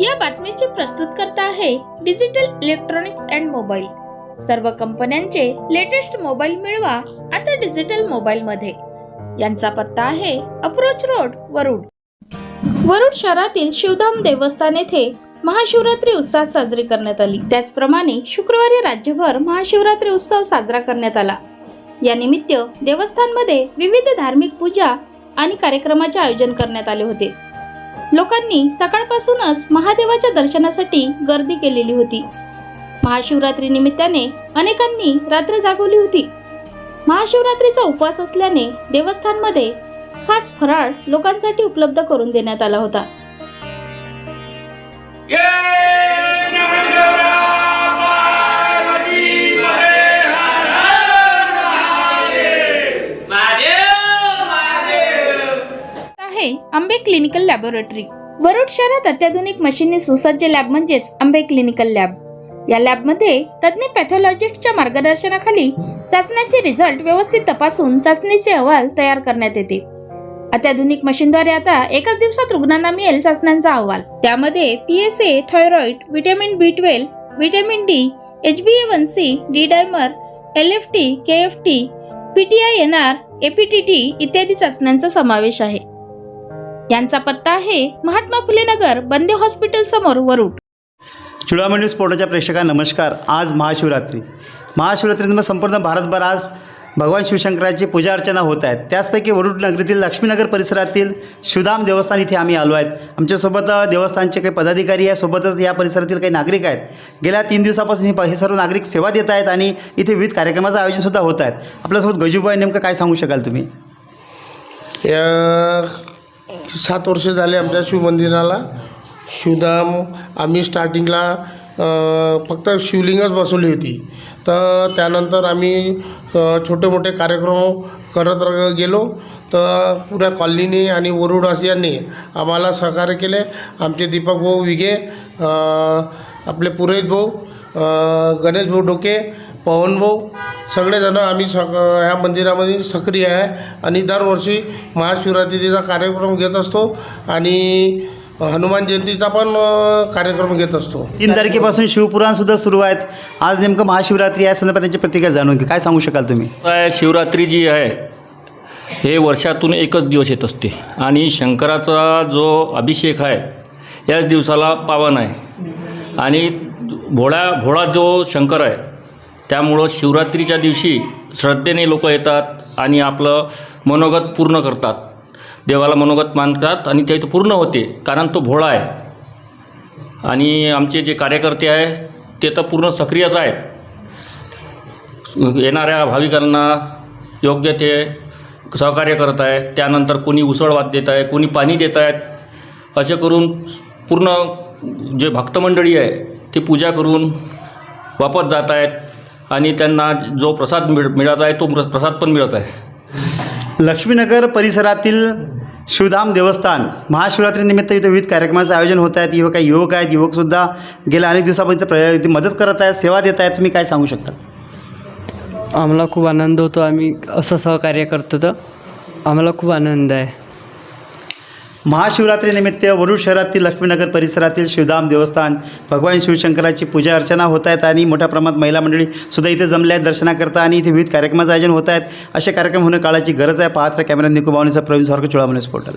या बातमीचे प्रस्तुत करता आहे डिजिटल इलेक्ट्रॉनिक्स अँड मोबाईल. सर्व कंपन्यांचे लेटेस्ट मोबाईल मिळवा आता डिजिटल मोबाईल मध्ये यांचा पत्ता आहे अप्रोच रोड वरुड. वरुड शहरातील शिवधाम देवस्थान येथे महाशिवरात्री उत्सव साजरी करण्यात आली. त्याचप्रमाणे शुक्रवारी राज्यभर महाशिवरात्री उत्सव साजरा करण्यात आला. या निमित्त देवस्थानमध्ये विविध धार्मिक पूजा आणि कार्यक्रमाचे आयोजन करण्यात आले होते. लोकांनी सकाळपासूनच महादेवाच्या दर्शनासाठी गर्दी केलेली होती. महाशिवरात्री निमित्ताने अनेकांनी रात्र जागवली होती. महाशिवरात्रीचा उपवास असल्याने देवस्थानमध्ये खास फराळ लोकांसाठी उपलब्ध करून देण्यात आला होता. आहे आंबे क्लिनिकल लॅबोरेटरी. वरुड शहरात अत्याधुनिक मशीननी सुसज्ज लॅब म्हणजेच आंबे क्लिनिकल लॅब. या लॅबमध्ये तज्ज्ञ पॅथॉलॉजिस्टच्या मार्गदर्शनाखाली चाचण्यांचे रिझल्ट व्यवस्थित तपासून चाचणीचे अहवाल तयार करण्यात येते. अत्याधुनिक मशीनद्वारे आता एकाच दिवसात रुग्णांना मिळेल चाचण्यांचा अहवाल. त्यामध्ये PSA thyroid vitamin B twelve vitamin D H B A one C D dimer L F T K F T PTI N R APTT इत्यादी चाचण्यांचा समावेश आहे. यांचा पत्ता आहे महात्मा फुले नगर बंदे हॉस्पिटल समोर वरुड. चुडामणी स्पोर्टाच्या प्रेक्षकांना नमस्कार. आज महाशिवरात्री. महाशिवरात्रीमध्ये संपूर्ण भारतभर आज भगवान शिवशंकराची पूजा अर्चना होत आहेत. त्याचपैकी वरुड नगरीतील लक्ष्मीनगर परिसरातील शिवधाम देवस्थान इथे आम्ही आलो आहेत. आमच्यासोबत देवस्थानचे काही पदाधिकारी आहे सोबतच या परिसरातील काही नागरिक आहेत. गेल्या तीन दिवसापासून हे हे सर्व नागरिक सेवा देत आहेत आणि इथे विविध कार्यक्रमाचं आयोजनसुद्धा होत आहेत. आपल्यासोबत गजूबाई नेमकं काय सांगू शकाल तुम्ही? या सात वर्ष झाले आमच्या शिवमंदिराला. शिवधाम आम्ही स्टार्टिंगला फक्त शिवलिंगच बसवली होती. तर त्यानंतर आम्ही छोटे मोठे कार्यक्रम करत र- गेलो. तर पुऱ्या कॉलनीने आणि वरुडवासियांनी आम्हाला सहकार्य केले. आमचे दीपक भाऊ विगे आपले पुरोहित भाऊ गणेश भाऊ डोके पवन भाऊ सगळेजणं आम्ही सक ह्या मंदिरामध्ये सक्रिय आहे. आणि दरवर्षी महाशिवरात्रीचा कार्यक्रम घेत असतो. आणि हनुमान जयंतीचा पण कार्यक्रम घेत असतो. तीन तारखेपासून शिवपुराणसुद्धा सुरू आहेत. आज नेमकं महाशिवरात्री या संदर्भात त्यांची प्रतिक्रिया जाणून घ्या. काय सांगू शकाल तुम्ही? काय शिवरात्री जी आहे हे वर्षातून एकच दिवस येत असते. आणि शंकराचा जो अभिषेक आहे याच दिवसाला पावन आहे. आणि भोळा भोळा जो शंकर आहे त्यामुळं शिवरात्रीच्या दिवशी श्रद्धेने लोक येतात आणि आपलं मनोगत पूर्ण करतात. देवाला मनोगत मानतात आणि ते इथं पूर्ण होते कारण तो भोळा आहे. आणि आमचे जे कार्यकर्ते आहे ते तर पूर्ण सक्रियच आहेत. येणाऱ्या भाविकांना योग्य ते सहकार्य करत आहे त्यानंतर कोणी उसळवात देत आहे कोणी पाणी देत आहेत असे करून पूर्ण जे भक्तमंडळी आहे ती पूजा करून वापस जात आहेत. आणि त्यांना जो प्रसाद मिळ मिळत आहे तो प्र- प्रसाद पण मिळत आहे. लक्ष्मीनगर परिसरातील शिवधाम देवस्थान महाशिवरात्रीनिमित्त इथे विविध कार्यक्रमाचं आयोजन होत आहेत. युवक काही युवक आहेत युवकसुद्धा गेल्या अनेक दिवसापर्यंत प्र मदत करत आहेत सेवा देत आहेत. तुम्ही काय सांगू शकता? आम्हाला खूप आनंद होतो. आम्ही असं सहकार्य करतो तर आम्हाला खूप आनंद आहे. महाशिवरात्रीनिमित्त वरुड शहरातील लक्ष्मीनगर परिसरातील शिवधाम देवस्थान भगवान शिवशंकराची पूजा अर्चना होत आहेत आणि मोठ्या प्रमाणात महिला मंडळी सुद्धा इथे जमल्या आहेत दर्शनाकरता आणि इथे विविध कार्यक्रमाचं आयोजन होत आहेत. असे कार्यक्रम होणं काळाची गरज आहे. पाहत कॅमेरा निकुबावणीचा प्रवीण सारखं चुळामणे पोर्टल.